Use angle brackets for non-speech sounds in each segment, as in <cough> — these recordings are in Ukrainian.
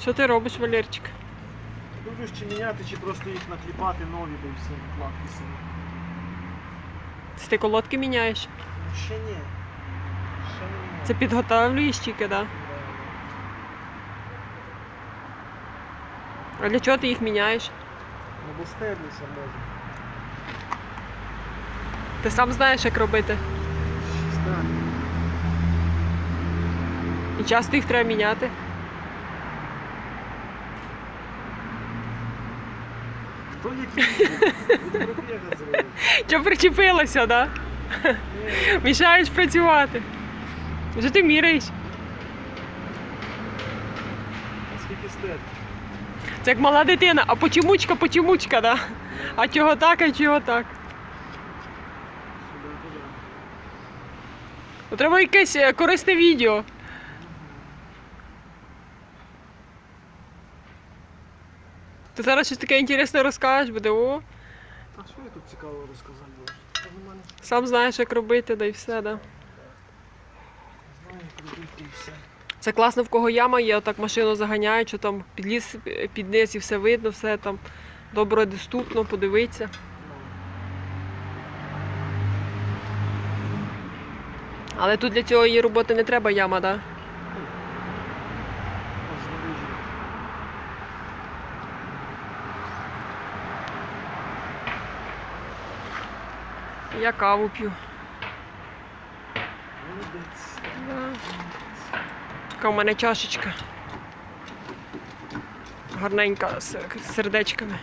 Що ти робиш, Валерчик? Дивлюсь, чи міняти, чи просто їх накліпати нові, де все накладки самі. Ти колодки міняєш? Ну, Ще ні. Ще не міняю. Це підготовлюєш тільки, так? Да? А для чого ти їх міняєш? Ну, бо стерлися може. Ти сам знаєш, як робити. Так. І часто їх треба міняти. Хто які. <laughs> Що причепилося, да? Мішаєш працювати. Вже ти міряєш. скільки стер? Це як мала дитина, а почемучка, почемучка, да? А чого так, а чого так? Ну, Треба якесь е, корисне відео. Ти зараз щось таке інтересне розкажеш, буде о, А що я тут цікавого розказати буду? Сам знаєш, як робити, да і все, да. знаю, як робити і все. Це класно, в кого яма є, отак машину заганяють, що там під ліс, під низ і все видно, все там добре доступно, подивитися. Але тут для цього її роботи не треба яма, да? Я каву п'ю. Така у мене чашечка. Гарненька з сердечками.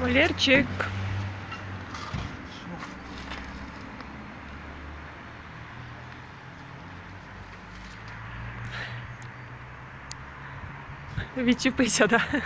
Валерчик. Відчепися, так? Да?